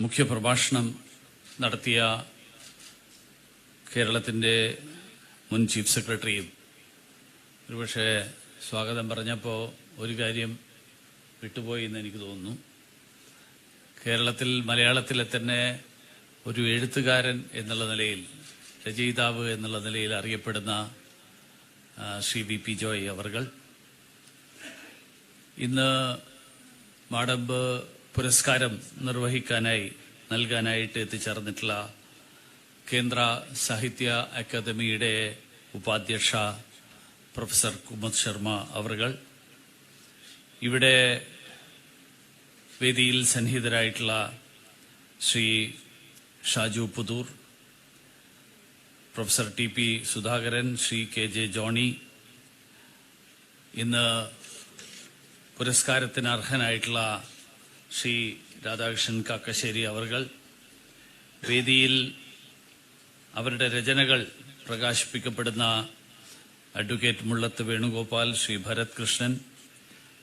മുഖ്യപ്രഭാഷണം നടത്തിയ കേരളത്തിന്റെ മുൻ ചീഫ് സെക്രട്ടറിയും ഒരുപക്ഷെ സ്വാഗതം പറഞ്ഞപ്പോൾ ഒരു കാര്യം വിട്ടുപോയി എന്ന് എനിക്ക് തോന്നുന്നു. കേരളത്തിൽ മലയാളത്തിലെ തന്നെ ഒരു എഴുത്തുകാരൻ എന്നുള്ള നിലയിൽ രചയിതാവ് എന്നുള്ള നിലയിൽ അറിയപ്പെടുന്ന ശ്രീ വി പി ജോയ് അവർ ഇന്ന് മാടമ്പ് പുരസ്കാരം നിർവഹിക്കാനായി നൽകാനായിട്ട് എത്തിച്ചേർന്നിട്ടുള്ള കേന്ദ്ര സാഹിത്യ അക്കാദമിയുടെ ഉപാധ്യക്ഷ പ്രൊഫസർ കുമത് ശർമ്മ അവർകൾ ഇവിടെ വേദിയിൽ സന്നിഹിതരായിട്ടുള്ള Shri Shaju Puthur professor T P Sudhakaran Shri K J Johnny. ഇന്ന് പുരസ്കാരത്തിന് അർഹനായിട്ടുള്ള ശ്രീ രാധാകൃഷ്ണൻ കാക്കശ്ശേരി അവർകൾ വേദിയിൽ അവരുടെ രചനകൾ പ്രകാശിപ്പിക്കപ്പെടുന്ന അഡ്വക്കേറ്റ് മുള്ളത്ത് വേണുഗോപാൽ ശ്രീ ഭരത് കൃഷ്ണൻ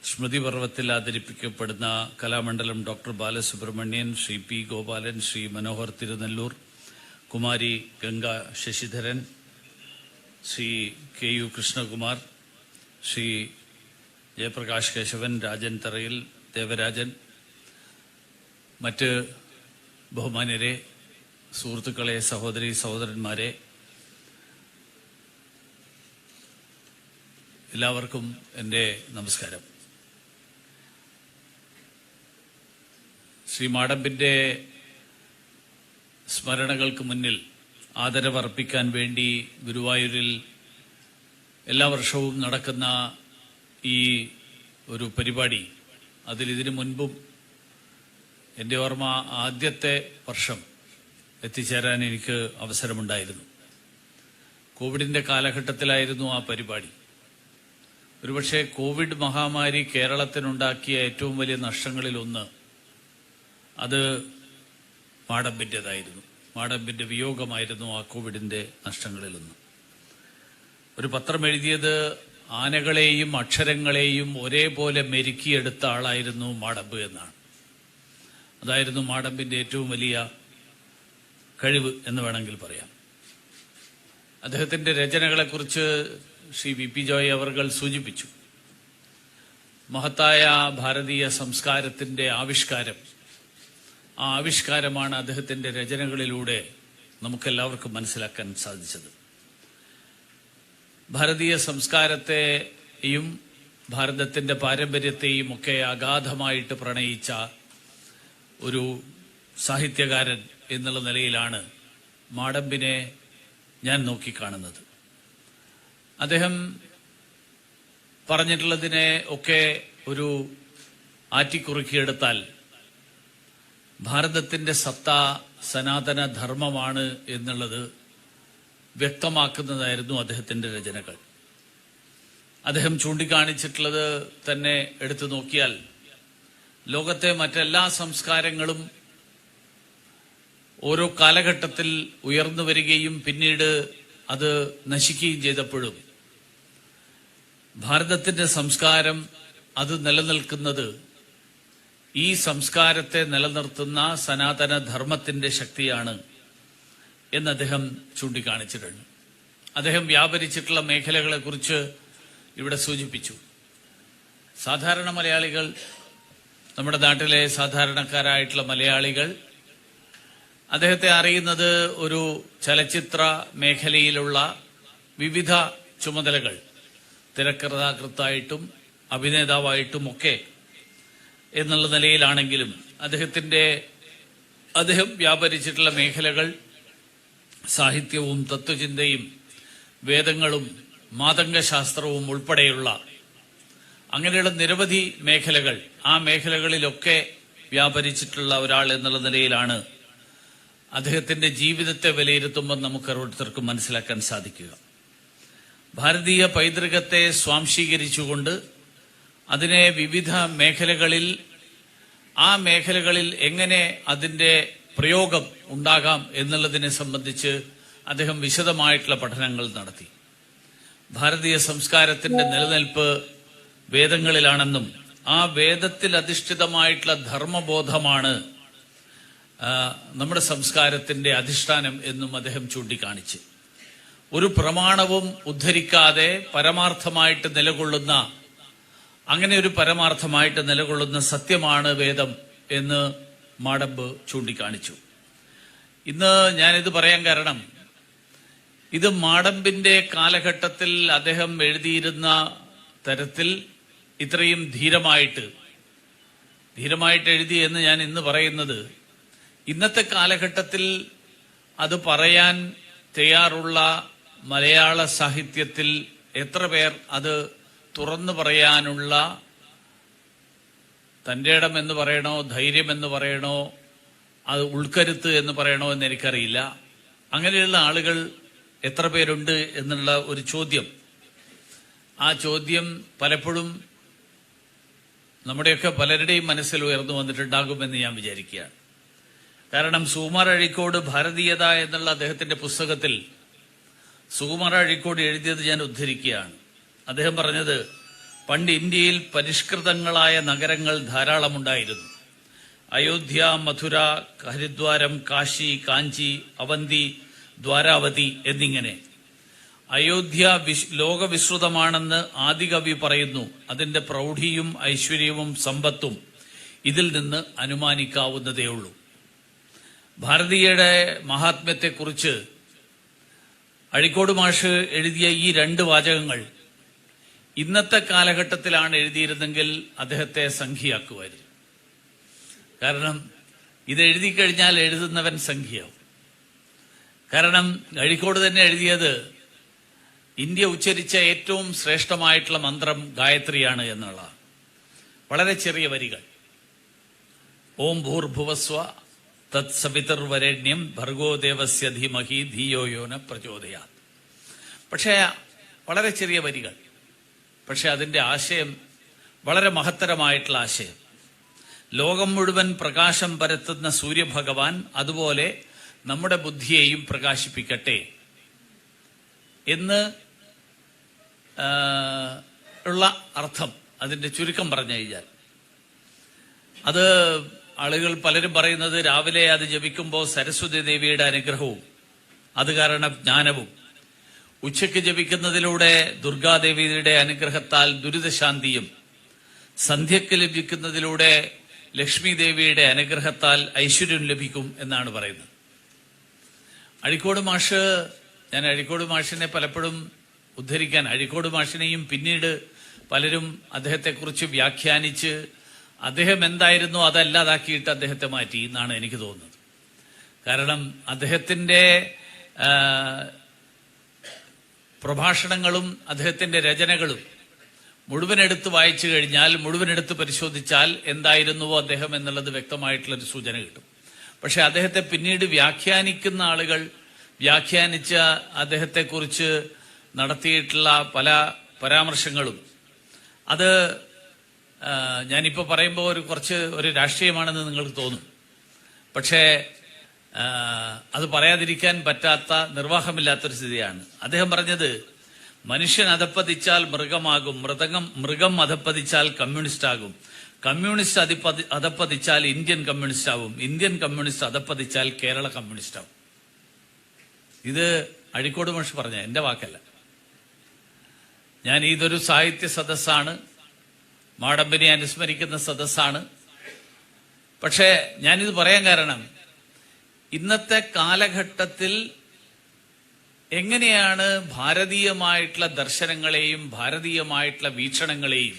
സ്മൃതി പർവത്തിൽ ആദരിപ്പിക്കപ്പെടുന്ന Kalamandalam doctor Balasubramanian Shri P Gopalan Shri Manohar Thirunelloor Kumari Ganga Sasidharan Shri K U Krishnakumar Shri Jayaprakash Keshavan Rajan Tharayil Devarajan മറ്റ് ബഹുമാന്യരെ സുഹൃത്തുക്കളെ സഹോദരി സഹോദരന്മാരെ എല്ലാവർക്കും എന്റെ നമസ്കാരം. ശ്രീ മാടമ്പിന്റെ സ്മരണകൾക്ക് മുന്നിൽ ആദരവർപ്പിക്കാൻ വേണ്ടി ഗുരുവായൂരിൽ എല്ലാ വർഷവും നടക്കുന്ന ഈ ഒരു പരിപാടി അതിൽ ഇതിനു മുൻപും എന്റെ ഓർമ്മ ആദ്യത്തെ വർഷം എത്തിച്ചേരാൻ എനിക്ക് അവസരമുണ്ടായിരുന്നു. കോവിഡിന്റെ കാലഘട്ടത്തിലായിരുന്നു ആ പരിപാടി. ഒരുപക്ഷെ കോവിഡ് മഹാമാരി കേരളത്തിനുണ്ടാക്കിയ ഏറ്റവും വലിയ നഷ്ടങ്ങളിലൊന്ന് അത് മാടമ്പിന്റെതായിരുന്നു മാടമ്പിന്റെ വിയോഗമായിരുന്നു ആ കോവിഡിന്റെ നഷ്ടങ്ങളിലൊന്ന്. ഒരു പത്രം എഴുതിയത് ആനകളെയും അക്ഷരങ്ങളെയും ഒരേപോലെ മെരുക്കിയെടുത്ത ആളായിരുന്നു മാടമ്പ് എന്നാണ്. അതായിരുന്നു മാടമ്പിന്റെ ഏറ്റവും വലിയ കഴിവ് എന്ന് വേണമെങ്കിൽ പറയാം. അദ്ദേഹത്തിന്റെ രചനകളെക്കുറിച്ച് ശ്രീ വി പി ജോയ് അവർകൾ സൂചിപ്പിച്ചു. മഹത്തായ ഭാരതീയ സംസ്കാരത്തിന്റെ ആവിഷ്കാരം ആ ആവിഷ്കാരമാണ് അദ്ദേഹത്തിന്റെ രചനകളിലൂടെ നമുക്കെല്ലാവർക്കും മനസ്സിലാക്കാൻ സാധിച്ചത്. ഭാരതീയ സംസ്കാരത്തെയും ഭാരതത്തിന്റെ പാരമ്പര്യത്തെയും ഒക്കെ അഗാധമായിട്ട് പ്രണയിച്ച ഒരു സാഹിത്യകാരൻ എന്നുള്ള നിലയിലാണ് മാടമ്പിനെ ഞാൻ നോക്കിക്കാണുന്നത്. അദ്ദേഹം പറഞ്ഞിട്ടുള്ളതിനെ ഒക്കെ ഒരു ആറ്റിക്കുറുക്കിയെടുത്താൽ ഭാരതത്തിന്റെ സത്ത സനാതന ധർമ്മമാണ് എന്നുള്ളത് വ്യക്തമാക്കുന്നതായിരുന്നു അദ്ദേഹത്തിന്റെ രചനകൾ. അദ്ദേഹം ചൂണ്ടിക്കാണിച്ചിട്ടുള്ളത് തന്നെ എടുത്തു നോക്കിയാൽ ലോകത്തെ മറ്റെല്ലാ സംസ്കാരങ്ങളും ഓരോ കാലഘട്ടത്തിൽ ഉയർന്നു വരികയും പിന്നീട് അത് നശിക്കുകയും ചെയ്തപ്പോഴും ഭാരതത്തിന്റെ സംസ്കാരം അത് നിലനിൽക്കുന്നത് ഈ സംസ്കാരത്തെ നിലനിർത്തുന്ന സനാതന ധർമ്മത്തിന്റെ ശക്തിയാണ് എന്ന് അദ്ദേഹം ചൂണ്ടിക്കാണിച്ചിട്ടുണ്ട്. അദ്ദേഹം വ്യാപരിച്ചിട്ടുള്ള മേഖലകളെ കുറിച്ച് ഇവിടെ സൂചിപ്പിച്ചു. സാധാരണ മലയാളികൾ നമ്മുടെ നാട്ടിലെ സാധാരണക്കാരായിട്ടുള്ള മലയാളികൾ അദ്ദേഹത്തെ അറിയുന്നത് ഒരു ചലച്ചിത്ര മേഖലയിലുള്ള വിവിധ ചുമതലകൾ. തിരക്കഥാകൃത്തായിട്ടും അഭിനേതാവായിട്ടും ഒക്കെ എന്നുള്ള നിലയിലാണെങ്കിലും അദ്ദേഹത്തിന്റെ അദ്ദേഹം വ്യാപരിച്ചിട്ടുള്ള മേഖലകൾ സാഹിത്യവും തത്വചിന്തയും വേദങ്ങളും മാതംഗശാസ്ത്രവും ഉൾപ്പെടെയുള്ള അങ്ങനെയുള്ള നിരവധി മേഖലകൾ ആ മേഖലകളിലൊക്കെ വ്യാപരിച്ചിട്ടുള്ള ഒരാൾ എന്നുള്ള നിലയിലാണ് അദ്ദേഹത്തിന്റെ ജീവിതത്തെ വിലയിരുത്തുമ്പോൾ നമുക്ക് ഓരോരുത്തർക്കും മനസ്സിലാക്കാൻ സാധിക്കുക. ഭാരതീയ പൈതൃകത്തെ സ്വാംശീകരിച്ചുകൊണ്ട് അതിനെ വിവിധ മേഖലകളിൽ ആ മേഖലകളിൽ എങ്ങനെ അതിന്റെ പ്രയോഗം ഉണ്ടാകാം എന്നുള്ളതിനെ സംബന്ധിച്ച് അദ്ദേഹം വിശദമായിട്ടുള്ള പഠനങ്ങൾ നടത്തി. ഭാരതീയ സംസ്കാരത്തിന്റെ നിലനിൽപ്പ് വേദങ്ങളിലാണെന്നും ആ വേദത്തിൽ അധിഷ്ഠിതമായിട്ടുള്ള ധർമ്മബോധമാണ് നമ്മുടെ സംസ്കാരത്തിന്റെ അധിഷ്ഠാനം എന്നും അദ്ദേഹം ചൂണ്ടിക്കാണിച്ച്. ഒരു പ്രമാണവും ഉദ്ധരിക്കാതെ പരമാർത്ഥമായിട്ട് നിലകൊള്ളുന്ന അങ്ങനെ ഒരു പരമാർത്ഥമായിട്ട് നിലകൊള്ളുന്ന സത്യമാണ് വേദം എന്ന് മാടമ്പ് ചൂണ്ടിക്കാണിച്ചു. ഇന്ന് ഞാനിത് പറയാൻ കാരണം ഇത് മാടമ്പിന്റെ കാലഘട്ടത്തിൽ അദ്ദേഹം എഴുതിയിരുന്ന തരത്തിൽ ഇത്രയും ധീരമായിട്ട് ധീരമായിട്ട് എഴുതി എന്ന് ഞാൻ ഇന്ന് പറയുന്നത് ഇന്നത്തെ കാലഘട്ടത്തിൽ അത് പറയാൻ തയ്യാറുള്ള മലയാള സാഹിത്യത്തിൽ എത്ര പേർ അത് തുറന്നു പറയാനുള്ള തന്റെ ഇടം എന്ന് പറയണോ ധൈര്യം എന്ന് പറയണോ അത് ഉൾക്കരുത്ത് എന്ന് പറയണോ എന്ന് എനിക്കറിയില്ല. അങ്ങനെയുള്ള ആളുകൾ എത്ര പേരുണ്ട് എന്നുള്ള ഒരു ചോദ്യം. ആ ചോദ്യം പലപ്പോഴും നമ്മുടെയൊക്കെ പലരുടെയും മനസ്സിൽ ഉയർന്നു വന്നിട്ടുണ്ടാകുമെന്ന് ഞാൻ വിചാരിക്കുകയാണ്. കാരണം സുകുമാർ അഴിക്കോട് ഭാരതീയത എന്നുള്ള അദ്ദേഹത്തിന്റെ പുസ്തകത്തിൽ സുകുമാർ അഴിക്കോട് എഴുതിയത് ഞാൻ ഉദ്ധരിക്കുകയാണ്. അദ്ദേഹം പറഞ്ഞത് പണ്ട് ഇന്ത്യയിൽ പരിഷ്കൃതങ്ങളായ നഗരങ്ങൾ ധാരാളമുണ്ടായിരുന്നു. അയോധ്യ മധുര ഹരിദ്വാരം കാശി കാഞ്ചി അവന്തി ദ്വാരാവതി എന്നിങ്ങനെ. അയോധ്യ വിശ് ലോകവിശ്രുതമാണെന്ന് ആദികവി പറയുന്നു. അതിന്റെ പ്രൗഢിയും ഐശ്വര്യവും സമ്പത്തും ഇതിൽ നിന്ന് അനുമാനിക്കാവുന്നതേയുള്ളൂ ഭാരതീയയുടെ മഹാത്മ്യത്തെക്കുറിച്ച് അഴിക്കോട് മാഷ് എഴുതിയ ഈ രണ്ട് വാചകങ്ങൾ ഇന്നത്തെ കാലഘട്ടത്തിലാണ് എഴുതിയിരുന്നെങ്കിൽ അദ്ദേഹത്തെ സംഖ്യയാക്കുമായിരുന്നു. കാരണം ഇത് എഴുതി കഴിഞ്ഞാൽ എഴുതുന്നവൻ സംഖ്യയാവും. കാരണം അഴിക്കോട് തന്നെ എഴുതിയത് ഇന്ത്യ ഉച്ചരിച്ച ഏറ്റവും ശ്രേഷ്ഠമായിട്ടുള്ള മന്ത്രം ഗായത്രിയാണ് എന്നുള്ള വളരെ ചെറിയ വരികൾ. ഓം ഭൂർഭുവസ്വ തത് സവിതർവരണ്യം ഭർഗോ ദേവസ്യ ധീമഹി ധിയോ യോന പ്രചോദയാ പക്ഷേ വളരെ ചെറിയ വരികൾ. പക്ഷെ അതിന്റെ ആശയം വളരെ മഹത്തരമായിട്ടുള്ള ആശയം. ലോകം മുഴുവൻ പ്രകാശം പരത്തുന്ന സൂര്യഭഗവാൻ അതുപോലെ നമ്മുടെ ബുദ്ധിയെയും പ്രകാശിപ്പിക്കട്ടെ എന്ന് ഉള്ള അർത്ഥം അതിന്റെ ചുരുക്കം പറഞ്ഞു കഴിഞ്ഞാൽ. അത് ആളുകൾ പലരും പറയുന്നത് രാവിലെ അത് ജപിക്കുമ്പോൾ സരസ്വതി ദേവിയുടെ അനുഗ്രഹവും അത് കാരണം ജ്ഞാനവും. ഉച്ചയ്ക്ക് ജപിക്കുന്നതിലൂടെ ദുർഗാദേവിയുടെ അനുഗ്രഹത്താൽ ദുരിതശാന്തിയും സന്ധ്യക്ക് ലഭിക്കുന്നതിലൂടെ ലക്ഷ്മി ദേവിയുടെ അനുഗ്രഹത്താൽ ഐശ്വര്യം ലഭിക്കും എന്നാണ് പറയുന്നത്. അഴിക്കോട് മാഷ് ഞാൻ അഴിക്കോട് മാഷിനെ പലപ്പോഴും ഉദ്ധരിക്കാൻ അഴിക്കോട് മാഷിനെയും പിന്നീട് പലരും അദ്ദേഹത്തെക്കുറിച്ച് വ്യാഖ്യാനിച്ച് അദ്ദേഹം എന്തായിരുന്നു അതല്ലാതാക്കിയിട്ട് അദ്ദേഹത്തെ മാറ്റി എന്നാണ് എനിക്ക് തോന്നുന്നത്. കാരണം അദ്ദേഹത്തിന്റെ പ്രഭാഷണങ്ങളും അദ്ദേഹത്തിന്റെ രചനകളും മുഴുവൻ എടുത്ത് വായിച്ചു കഴിഞ്ഞാൽ മുഴുവൻ എടുത്ത് പരിശോധിച്ചാൽ എന്തായിരുന്നുവോ അദ്ദേഹം എന്നുള്ളത് വ്യക്തമായിട്ടുള്ളൊരു സൂചന കിട്ടും. പക്ഷെ അദ്ദേഹത്തെ പിന്നീട് വ്യാഖ്യാനിക്കുന്ന ആളുകൾ വ്യാഖ്യാനിച്ച അദ്ദേഹത്തെക്കുറിച്ച് നടത്തിയിട്ടുള്ള പല പരാമർശങ്ങളും. അത് ഞാനിപ്പോൾ ഞാനിപ്പോ പറയുമ്പോൾ ഒരു കുറച്ച് ഒരു രാഷ്ട്രീയമാണെന്ന് നിങ്ങൾക്ക് തോന്നും. പക്ഷേ അത് പറയാതിരിക്കാൻ പറ്റാത്ത നിർവാഹമില്ലാത്തൊരു സ്ഥിതിയാണ്. അദ്ദേഹം പറഞ്ഞത് മനുഷ്യൻ അധപ്പതിച്ചാൽ മൃഗമാകും മൃതകം മൃഗം അധപ്പതിച്ചാൽ കമ്മ്യൂണിസ്റ്റ് ആകും കമ്മ്യൂണിസ്റ്റ് അധിപതി അധപ്പതിച്ചാൽ ഇന്ത്യൻ കമ്മ്യൂണിസ്റ്റ് ആവും ഇന്ത്യൻ കമ്മ്യൂണിസ്റ്റ് അധപ്പതിച്ചാൽ കേരള കമ്മ്യൂണിസ്റ്റ് ആവും ഇത് അഴിക്കോട് മനുഷ്യ പറഞ്ഞ എന്റെ വാക്കല്ല. ഞാൻ ഇതൊരു സാഹിത്യ സദസ്സാണ്. മാടമ്പനെ അനുസ്മരിക്കുന്ന സദസ്സാണ്. പക്ഷേ ഞാനിത് പറയാൻ കാരണം ഇന്നത്തെ കാലഘട്ടത്തിൽ എങ്ങനെയാണ് ഭാരതീയമായിട്ടുള്ള ദർശനങ്ങളെയും ഭാരതീയമായിട്ടുള്ള വീക്ഷണങ്ങളെയും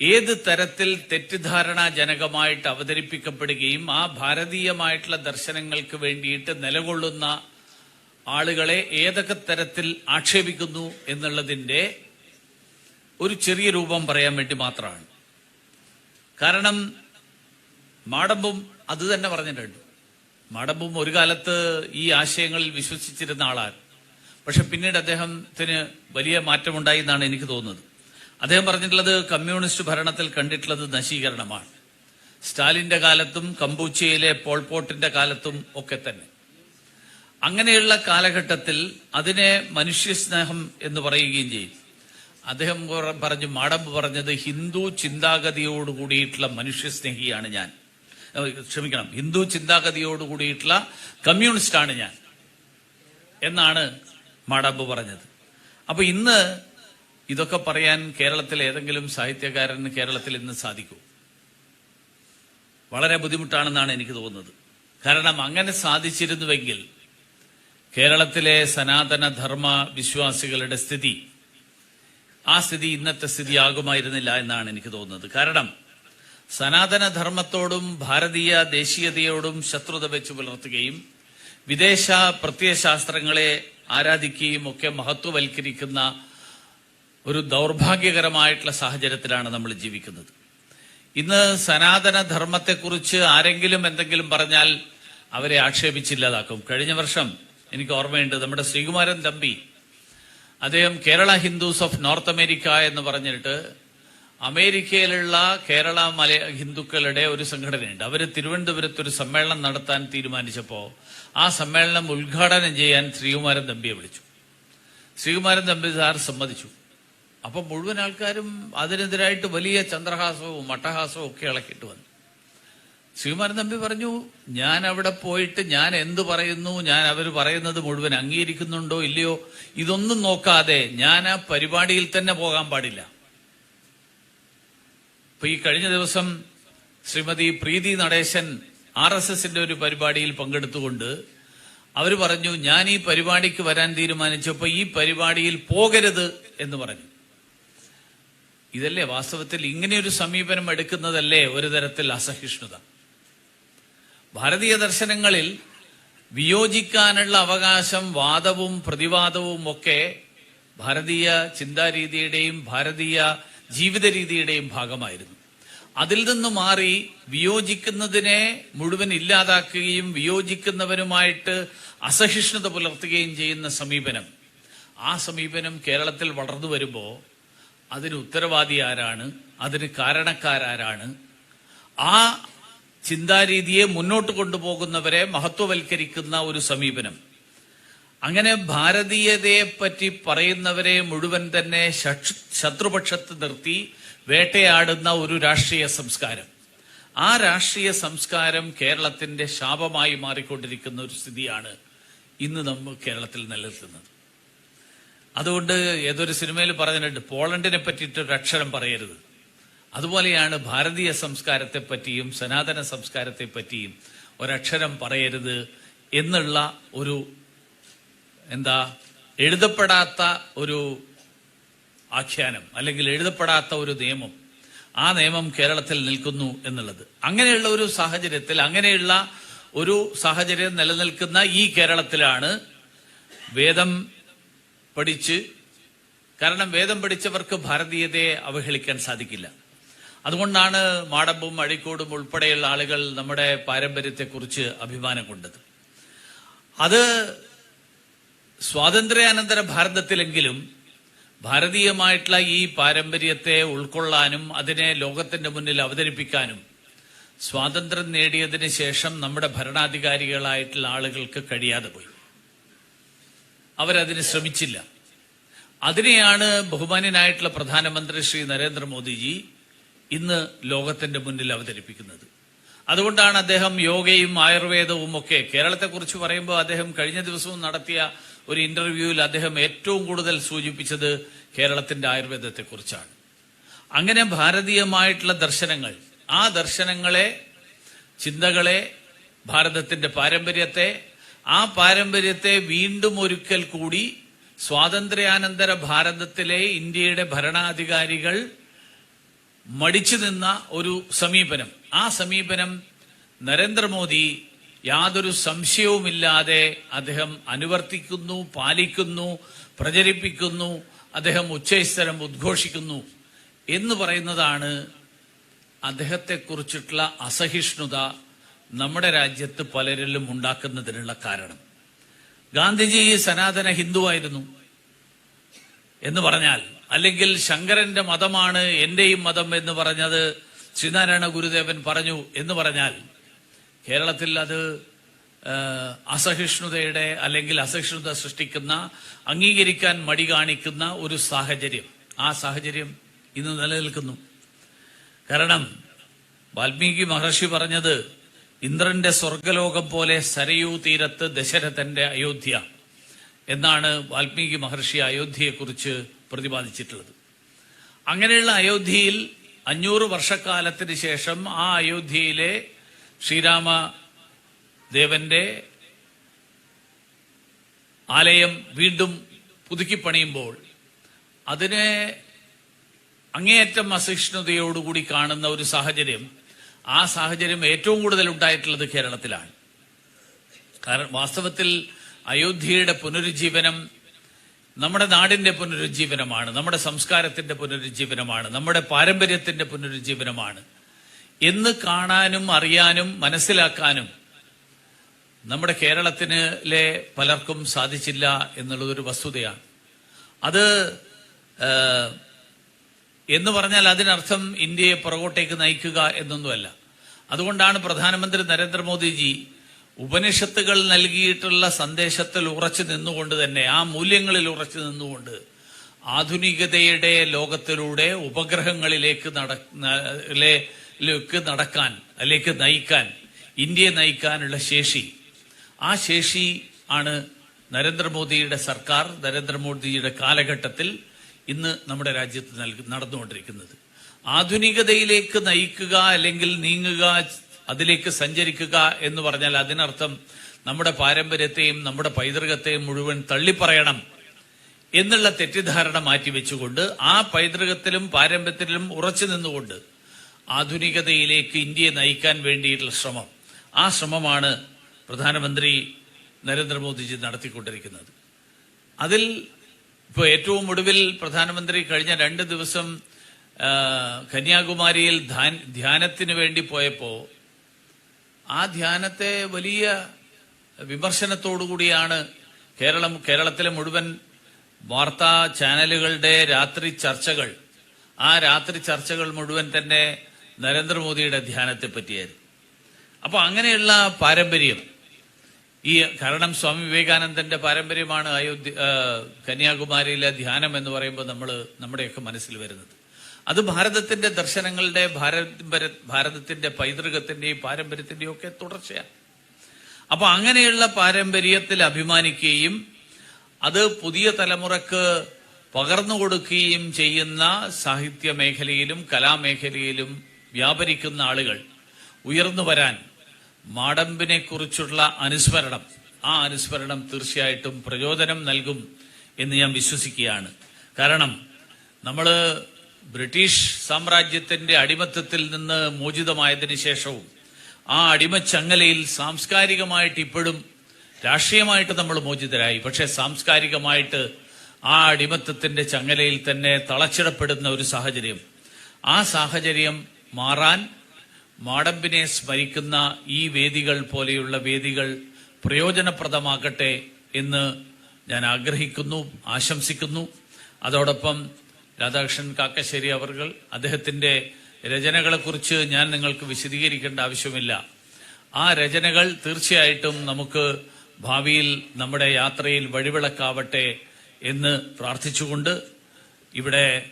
ഏത് തരത്തിൽ തെറ്റിദ്ധാരണാജനകമായിട്ട് അവതരിപ്പിക്കപ്പെടുകയും ആ ഭാരതീയമായിട്ടുള്ള ദർശനങ്ങൾക്ക് വേണ്ടിയിട്ട് നിലകൊള്ളുന്ന ആളുകളെ ഏതൊക്കെ തരത്തിൽ ആക്ഷേപിക്കുന്നു എന്നുള്ളതിന്റെ ഒരു ചെറിയ രൂപം പറയാൻ വേണ്ടി മാത്രമാണ്. കാരണം മാടമ്പും അത് തന്നെ പറഞ്ഞിട്ടുണ്ട്. മാടമ്പും ഒരു കാലത്ത് ഈ ആശയങ്ങളിൽ വിശ്വസിച്ചിരുന്ന ആളാണ് പക്ഷെ പിന്നീട് അദ്ദേഹത്തിന് വലിയ മാറ്റമുണ്ടായി എന്നാണ് എനിക്ക് തോന്നുന്നത്. അദ്ദേഹം പറഞ്ഞിട്ടുള്ളത് കമ്മ്യൂണിസ്റ്റ് ഭരണത്തിൽ കണ്ടിട്ടുള്ളത് നശീകരണമാണ്. സ്റ്റാലിന്റെ കാലത്തും കമ്പൂച്ചയിലെ പോൾപോട്ടിന്റെ കാലത്തും ഒക്കെ തന്നെ. അങ്ങനെയുള്ള കാലഘട്ടത്തിൽ അതിനെ മനുഷ്യസ്നേഹം എന്ന് പറയുകയും ചെയ്യും. അദ്ദേഹം പറഞ്ഞു മാടമ്പ് പറഞ്ഞത് ഹിന്ദു ചിന്താഗതിയോട് കൂടിയിട്ടുള്ള മനുഷ്യസ്നേഹിയാണ് ഞാൻ. ക്ഷമിക്കണം ഹിന്ദു ചിന്താഗതിയോട് കൂടിയിട്ടുള്ള ആണ് ഞാൻ എന്നാണ് മാടമ്പ് പറഞ്ഞത്. അപ്പൊ ഇന്ന് ഇതൊക്കെ പറയാൻ കേരളത്തിലെ ഏതെങ്കിലും സാഹിത്യകാരന് കേരളത്തിൽ ഇന്ന് സാധിക്കൂ. വളരെ ബുദ്ധിമുട്ടാണെന്നാണ് എനിക്ക് തോന്നുന്നത്. കാരണം അങ്ങനെ സാധിച്ചിരുന്നുവെങ്കിൽ കേരളത്തിലെ സനാതന ധർമ്മ വിശ്വാസികളുടെ സ്ഥിതി ആ സ്ഥിതി ഇന്നത്തെ സ്ഥിതി സ്ഥിതിയാകുമായിരുന്നില്ല എന്നാണ് എനിക്ക് തോന്നുന്നത്. കാരണം സനാതന ധർമ്മത്തോടും ഭാരതീയ ദേശീയതയോടും ശത്രുത വെച്ച് പുലർത്തുകയും വിദേശ പ്രത്യയശാസ്ത്രങ്ങളെ ആരാധിക്കുകയും ഒക്കെ മഹത്വവൽക്കരിക്കുന്ന ഒരു ദൗർഭാഗ്യകരമായിട്ടുള്ള സാഹചര്യത്തിലാണ് നമ്മൾ ജീവിക്കുന്നത്. ഇന്ന് സനാതന ധർമ്മത്തെക്കുറിച്ച് ആരെങ്കിലും എന്തെങ്കിലും പറഞ്ഞാൽ അവരെ ആക്ഷേപിച്ചില്ലാതാക്കും. കഴിഞ്ഞ വർഷം എനിക്ക് ഓർമ്മയുണ്ട് നമ്മുടെ ശ്രീകുമാരൻ തമ്പി അദ്ദേഹം Kerala Hindus of North America എന്ന് പറഞ്ഞിട്ട് അമേരിക്കയിലുള്ള കേരള മല ഹിന്ദുക്കളുടെ ഒരു സംഘടനയുണ്ട്. അവർ തിരുവനന്തപുരത്ത് ഒരു സമ്മേളനം നടത്താൻ തീരുമാനിച്ചപ്പോൾ ആ സമ്മേളനം ഉദ്ഘാടനം ചെയ്യാൻ ശ്രീകുമാരൻ തമ്പിയെ വിളിച്ചു. ശ്രീകുമാരൻ തമ്പി സാർ സമ്മതിച്ചു. അപ്പൊ മുഴുവൻ ആൾക്കാരും അതിനെതിരായിട്ട് വലിയ ചന്ദ്രഹാസവും മട്ടഹാസവും ഒക്കെ ഇളക്കിയിട്ട് വന്നു. ശ്രീകുമാരൻ തമ്പി പറഞ്ഞു ഞാൻ അവിടെ പോയിട്ട് ഞാൻ എന്ത് പറയുന്നു? ഞാൻ അവർ പറയുന്നത് മുഴുവൻ അംഗീകരിക്കുന്നുണ്ടോ ഇല്ലയോ? ഇതൊന്നും നോക്കാതെ ഞാൻ ആ പരിപാടിയിൽ തന്നെ പോകാൻ പാടില്ല. ഇപ്പൊ ഈ കഴിഞ്ഞ ദിവസം ശ്രീമതി പ്രീതി നടേശൻ ആർ എസ് എസിന്റെ ഒരു പരിപാടിയിൽ പങ്കെടുത്തുകൊണ്ട് അവർ പറഞ്ഞു ഞാൻ ഈ പരിപാടിക്ക് വരാൻ തീരുമാനിച്ചപ്പോ ഈ പരിപാടിയിൽ പോകരുത് എന്ന് പറഞ്ഞു. ഇതല്ലേ വാസ്തവത്തിൽ ഇങ്ങനെയൊരു സമീപനം എടുക്കുന്നതല്ലേ ഒരു തരത്തിൽ അസഹിഷ്ണുത? ഭാരതീയ ദർശനങ്ങളിൽ വിയോജിക്കാനുള്ള അവകാശം വാദവും പ്രതിവാദവും ഒക്കെ ഭാരതീയ ചിന്താരീതിയുടെയും ഭാരതീയ ജീവിത രീതിയുടെയും ഭാഗമായിരുന്നു. അതിൽ നിന്ന് മാറി വിയോജിക്കുന്നതിനെ മുഴുവൻ ഇല്ലാതാക്കുകയും വിയോജിക്കുന്നവരുമായിട്ട് അസഹിഷ്ണുത പുലർത്തുകയും ചെയ്യുന്ന സമീപനം. ആ സമീപനം കേരളത്തിൽ വളർന്നു വരുമ്പോൾ അതിന് ഉത്തരവാദി ആരാണ്? അതിന് കാരണക്കാരാരാണ്? ആ ചിന്താരീതിയെ മുന്നോട്ട് കൊണ്ടുപോകുന്നവരെ മഹത്വവൽക്കരിക്കുന്ന ഒരു സമീപനം. അങ്ങനെ ഭാരതീയതയെ പറ്റി പറയുന്നവരെ മുഴുവൻ തന്നെ ശത്രുപക്ഷത്ത് നിർത്തി വേട്ടയാടുന്ന ഒരു രാഷ്ട്രീയ സംസ്കാരം. ആ രാഷ്ട്രീയ സംസ്കാരം കേരളത്തിന്റെ ശാപമായി മാറിക്കൊണ്ടിരിക്കുന്ന ഒരു സ്ഥിതിയാണ് ഇന്ന് നമ്മൾ കേരളത്തിൽ നിലനിൽക്കുന്നത്. അതുകൊണ്ട് ഏതൊരു സിനിമയിൽ പറഞ്ഞിട്ടുണ്ട് പോളണ്ടിനെ പറ്റിയിട്ട് ഒരു അക്ഷരം പറയരുത്. അതുപോലെയാണ് ഭാരതീയ സംസ്കാരത്തെ പറ്റിയും സനാതന സംസ്കാരത്തെ പറ്റിയും ഒരക്ഷരം പറയരുത് എന്നുള്ള ഒരു എന്താ എഴുതപ്പെടാത്ത ഒരു ആഖ്യാനം അല്ലെങ്കിൽ എഴുതപ്പെടാത്ത ഒരു നിയമം ആ നിയമം കേരളത്തിൽ നിൽക്കുന്നു എന്നുള്ളത്. അങ്ങനെയുള്ള ഒരു സാഹചര്യത്തിൽ അങ്ങനെയുള്ള ഒരു സാഹചര്യം നിലനിൽക്കുന്ന ഈ കേരളത്തിലാണ് വേദം പഠിച്ച് കാരണം വേദം പഠിച്ചവർക്ക് ഭാരതീയതയെ അവഹേളിക്കാൻ സാധിക്കില്ല. അതുകൊണ്ടാണ് മാടമ്പും അഴിക്കോടും ഉൾപ്പെടെയുള്ള ആളുകൾ നമ്മുടെ പാരമ്പര്യത്തെക്കുറിച്ച് അഭിമാനം കൊണ്ടത്. അത് സ്വാതന്ത്ര്യാനന്തര ഭാരതത്തിലെങ്കിലും ഭാരതീയമായിട്ടുള്ള ഈ പാരമ്പര്യത്തെ ഉൾക്കൊള്ളാനും അതിനെ ലോകത്തിന്റെ മുന്നിൽ അവതരിപ്പിക്കാനും സ്വാതന്ത്ര്യം നേടിയതിന് ശേഷം നമ്മുടെ ഭരണാധികാരികളായിട്ടുള്ള ആളുകൾക്ക് കഴിയാതെ പോയി. അവരതിന് ശ്രമിച്ചില്ല. അതിനെയാണ് ബഹുമാന്യനായിട്ടുള്ള പ്രധാനമന്ത്രി ശ്രീ നരേന്ദ്രമോദിജി ഇന്ന് ലോകത്തിന്റെ മുന്നിൽ അവതരിപ്പിക്കുന്നത്. അതുകൊണ്ടാണ് അദ്ദേഹം യോഗയും ആയുർവേദവും ഒക്കെ കേരളത്തെക്കുറിച്ച് പറയുമ്പോൾ അദ്ദേഹം കഴിഞ്ഞ ദിവസവും നടത്തിയ ഒരു ഇന്റർവ്യൂവിൽ അദ്ദേഹം ഏറ്റവും കൂടുതൽ സൂചിപ്പിച്ചത് കേരളത്തിന്റെ ആയുർവേദത്തെക്കുറിച്ചാണ്. അങ്ങനെ ഭാരതീയമായിട്ടുള്ള ദർശനങ്ങൾ ആ ദർശനങ്ങളെ ചിന്തകളെ ഭാരതത്തിന്റെ പാരമ്പര്യത്തെ ആ പാരമ്പര്യത്തെ വീണ്ടും ഒരിക്കൽ കൂടി സ്വാതന്ത്ര്യാനന്തര ഭാരതത്തിലെ ഇന്ത്യയുടെ ഭരണാധികാരികൾ മടിച്ചു നിന്ന ഒരു സമീപനം. ആ സമീപനം നരേന്ദ്രമോദി യാതൊരു സംശയവുമില്ലാതെ അദ്ദേഹം അനുവർത്തിക്കുന്നു പാലിക്കുന്നു പ്രചരിപ്പിക്കുന്നു അദ്ദേഹം ഉച്ചസ്ഥരം ഉദ്ഘോഷിക്കുന്നു എന്ന് പറയുന്നതാണ് അദ്ദേഹത്തെക്കുറിച്ചിട്ടുള്ള അസഹിഷ്ണുത നമ്മുടെ രാജ്യത്ത് പലരിലും ഉണ്ടാക്കുന്നതിനുള്ള കാരണം. ഗാന്ധിജി സനാതന ഹിന്ദുവായിരുന്നു എന്ന് പറഞ്ഞാൽ അല്ലെങ്കിൽ ശങ്കരന്റെ മതമാണ് എന്റെയും മതം എന്ന് പറഞ്ഞത് ശ്രീനാരായണ ഗുരുദേവൻ പറഞ്ഞു എന്ന് പറഞ്ഞാൽ കേരളത്തിൽ അത് അസഹിഷ്ണുതയുടെ അല്ലെങ്കിൽ അസഹിഷ്ണുത സൃഷ്ടിക്കുന്ന അംഗീകരിക്കാൻ മടി കാണിക്കുന്ന ഒരു സാഹചര്യം. ആ സാഹചര്യം ഇന്ന് നിലനിൽക്കുന്നു. കാരണം വാൽമീകി മഹർഷി പറഞ്ഞത് ഇന്ദ്രന്റെ സ്വർഗലോകം പോലെ സരയൂ തീരത്ത് ദശരഥന്റെ അയോധ്യ എന്നാണ് വാൽമീകി മഹർഷി അയോധ്യയെക്കുറിച്ച് പ്രതിപാദിച്ചിട്ടുള്ളത്. അങ്ങനെയുള്ള അയോധ്യയിൽ അഞ്ഞൂറ് വർഷക്കാലത്തിന് ശേഷം ആ അയോധ്യയിലെ ശ്രീരാമ ദേവന്റെ ആലയം വീണ്ടും പുതുക്കിപ്പണിയുമ്പോൾ അതിനെ അങ്ങേയറ്റം അസഹിഷ്ണുതയോടുകൂടി കാണുന്ന ഒരു സാഹചര്യം ആ സാഹചര്യം ഏറ്റവും കൂടുതൽ ഉണ്ടായിട്ടുള്ളത് കേരളത്തിലാണ്. കാരണം വാസ്തവത്തിൽ അയോധ്യയുടെ പുനരുജ്ജീവനം നമ്മുടെ നാടിന്റെ പുനരുജ്ജീവനമാണ് നമ്മുടെ സംസ്കാരത്തിന്റെ പുനരുജ്ജീവനമാണ് നമ്മുടെ പാരമ്പര്യത്തിന്റെ പുനരുജ്ജീവനമാണ്. എന്ന് കാണാനും അറിയാനും മനസ്സിലാക്കാനും നമ്മുടെ കേരളത്തിലെ പലർക്കും സാധിച്ചില്ല എന്നുള്ളതൊരു വസ്തുതയാണ്. അത് എന്ന് പറഞ്ഞാൽ അതിനർത്ഥം ഇന്ത്യയെ പുറകോട്ടേക്ക് നയിക്കുക എന്നൊന്നുമല്ല. അതുകൊണ്ടാണ് പ്രധാനമന്ത്രി നരേന്ദ്രമോദിജി ഉപനിഷത്തുകൾ നൽകിയിട്ടുള്ള സന്ദേശത്തിൽ ഉറച്ചു നിന്നുകൊണ്ട് തന്നെ ആ മൂല്യങ്ങളിൽ ഉറച്ചു നിന്നുകൊണ്ട് ആധുനികതയുടെ ലോകത്തിലൂടെ ഉപഗ്രഹങ്ങളിലേക്ക് നടക്ക് നടക്കാൻ അല്ലെങ്കിൽ നയിക്കാൻ ഇന്ത്യയെ നയിക്കാനുള്ള ശേഷി. ആ ശേഷി ആണ് നരേന്ദ്രമോദിയുടെ സർക്കാർ നരേന്ദ്രമോദിയുടെ കാലഘട്ടത്തിൽ ഇന്ന് നമ്മുടെ രാജ്യത്ത് നൽകി നടന്നുകൊണ്ടിരിക്കുന്നത്. ആധുനികതയിലേക്ക് നയിക്കുക അല്ലെങ്കിൽ നീങ്ങുക അതിലേക്ക് സഞ്ചരിക്കുക എന്ന് പറഞ്ഞാൽ അതിനർത്ഥം നമ്മുടെ പാരമ്പര്യത്തെയും നമ്മുടെ പൈതൃകത്തെയും മുഴുവൻ തള്ളിപ്പറയണം എന്നുള്ള തെറ്റിദ്ധാരണ മാറ്റിവെച്ചുകൊണ്ട് ആ പൈതൃകത്തിലും പാരമ്പര്യത്തിലും ഉറച്ചു നിന്നുകൊണ്ട് ആധുനികതയിലേക്ക് ഇന്ത്യയെ നയിക്കാൻ വേണ്ടിയിട്ടുള്ള ശ്രമം. ആ ശ്രമമാണ് പ്രധാനമന്ത്രി നരേന്ദ്രമോദിജി നടത്തിക്കൊണ്ടിരിക്കുന്നത്. അതിൽ ഇപ്പോൾ ഏറ്റവും ഒടുവിൽ പ്രധാനമന്ത്രി കഴിഞ്ഞ രണ്ട് ദിവസം കന്യാകുമാരിയിൽ ധ്യാനത്തിനു വേണ്ടി പോയപ്പോ ആ ധ്യാനത്തെ വലിയ വിമർശനത്തോടുകൂടിയാണ് കേരളം കേരളത്തിലെ മുഴുവൻ വാർത്താ ചാനലുകളുടെ രാത്രി ചർച്ചകൾ. ആ രാത്രി ചർച്ചകൾ മുഴുവൻ തന്നെ നരേന്ദ്രമോദിയുടെ ധ്യാനത്തെ പറ്റിയായിരുന്നു. അപ്പൊ അങ്ങനെയുള്ള പാരമ്പര്യം ഈ കാരണം സ്വാമി വിവേകാനന്ദന്റെ പാരമ്പര്യമാണ് അയോധ്യ കന്യാകുമാരിയിലെ ധ്യാനം എന്ന് പറയുമ്പോൾ നമ്മൾ നമ്മുടെയൊക്കെ മനസ്സിൽ വരുന്നത്. അത് ഭാരതത്തിന്റെ ദർശനങ്ങളുടെ ഭാരത ഭാരതത്തിന്റെ പൈതൃകത്തിന്റെയും പാരമ്പര്യത്തിന്റെയും ഒക്കെ തുടർച്ചയാണ്. അപ്പൊ അങ്ങനെയുള്ള പാരമ്പര്യത്തിൽ അഭിമാനിക്കുകയും അത് പുതിയ തലമുറയ്ക്ക് പകർന്നു കൊടുക്കുകയും ചെയ്യുന്ന സാഹിത്യ മേഖലയിലും കലാമേഖലയിലും വ്യാപരിക്കുന്ന ആളുകൾ ഉയർന്നു വരാൻ മാടമ്പിനെ കുറിച്ചുള്ള അനുസ്മരണം ആ അനുസ്മരണം തീർച്ചയായിട്ടും പ്രചോദനം നൽകും എന്ന് ഞാൻ വിശ്വസിക്കുകയാണ്. കാരണം നമ്മൾ ബ്രിട്ടീഷ് സാമ്രാജ്യത്തിന്റെ അടിമത്തത്തിൽ നിന്ന് മോചിതമായതിനു ശേഷവും ആ അടിമച്ചങ്ങലയിൽ സാംസ്കാരികമായിട്ട് ഇപ്പോഴും രാഷ്ട്രീയമായിട്ട് നമ്മൾ മോചിതരായി. പക്ഷേ സാംസ്കാരികമായിട്ട് ആ അടിമത്തത്തിന്റെ ചങ്ങലയിൽ തന്നെ തളച്ചിടപ്പെടുന്ന ഒരു സാഹചര്യം. ആ സാഹചര്യം മാറാൻ മാടമ്പിനെ സ്മരിക്കുന്ന ഈ വേദികൾ പോലെയുള്ള വേദികൾ പ്രയോജനപ്രദമാക്കട്ടെ എന്ന് ഞാൻ ആഗ്രഹിക്കുന്നു ആശംസിക്കുന്നു. അതോടൊപ്പം രാധാകൃഷ്ണൻ കാക്കശ്ശേരി അവർകൾ അദ്ദേഹത്തിന്റെ രചനകളെക്കുറിച്ച് ഞാൻ നിങ്ങൾക്ക് വിശദീകരിക്കേണ്ട ആവശ്യമില്ല. ആ രചനകൾ തീർച്ചയായിട്ടും നമുക്ക് ഭാവിയിൽ നമ്മുടെ യാത്രയിൽ വഴിവിളക്കാവട്ടെ എന്ന് പ്രാർത്ഥിച്ചുകൊണ്ട് ഇവിടെ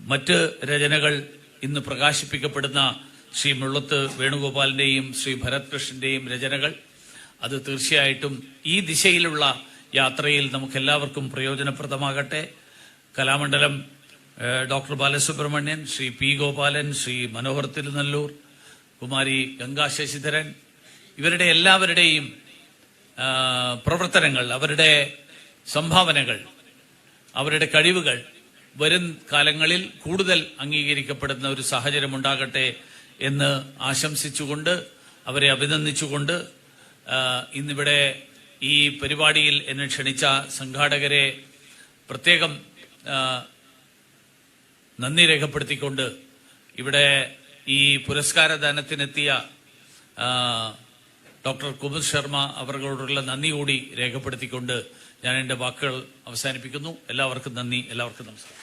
മറ്റ് രചനകൾ ഇന്ന് പ്രകാശിപ്പിക്കപ്പെടുന്ന ശ്രീ മുള്ളത്ത് വേണുഗോപാലിന്റെയും ശ്രീ ഭരത് കൃഷ്ണന്റെയും രചനകൾ. അത് തീർച്ചയായിട്ടും ഈ ദിശയിലുള്ള യാത്രയിൽ നമുക്കെല്ലാവർക്കും പ്രയോജനപ്രദമാകട്ടെ. കലാമണ്ഡലം ഡോക്ടർ ബാലസുബ്രഹ്മണ്യൻ ശ്രീ പി ഗോപാലൻ ശ്രീ മനോഹർ തിരുനല്ലൂർ കുമാരി ഗംഗാ ശശിധരൻ ഇവരുടെ എല്ലാവരുടെയും പ്രവർത്തനങ്ങൾ അവരുടെ സംഭാവനകൾ അവരുടെ കഴിവുകൾ വരും കാലങ്ങളിൽ കൂടുതൽ അംഗീകരിക്കപ്പെടുന്ന ഒരു സാഹചര്യം ഉണ്ടാകട്ടെ എന്ന് ആശംസിച്ചുകൊണ്ട് അവരെ അഭിനന്ദിച്ചുകൊണ്ട് ഇന്നിവിടെ ഈ പരിപാടിയിൽ എന്നെ ക്ഷണിച്ച സംഘാടകരെ പ്രത്യേകം നന്ദി രേഖപ്പെടുത്തിക്കൊണ്ട് ഇവിടെ ഈ പുരസ്കാരദാനത്തിനെത്തിയ ഡോക്ടർ കുമുദ് ശർമ്മ അവരോടുള്ള നന്ദി കൂടി രേഖപ്പെടുത്തിക്കൊണ്ട് ഞാൻ എന്റെ വാക്കുകൾ അവസാനിപ്പിക്കുന്നു. എല്ലാവർക്കും നന്ദി. എല്ലാവർക്കും നമസ്കാരം.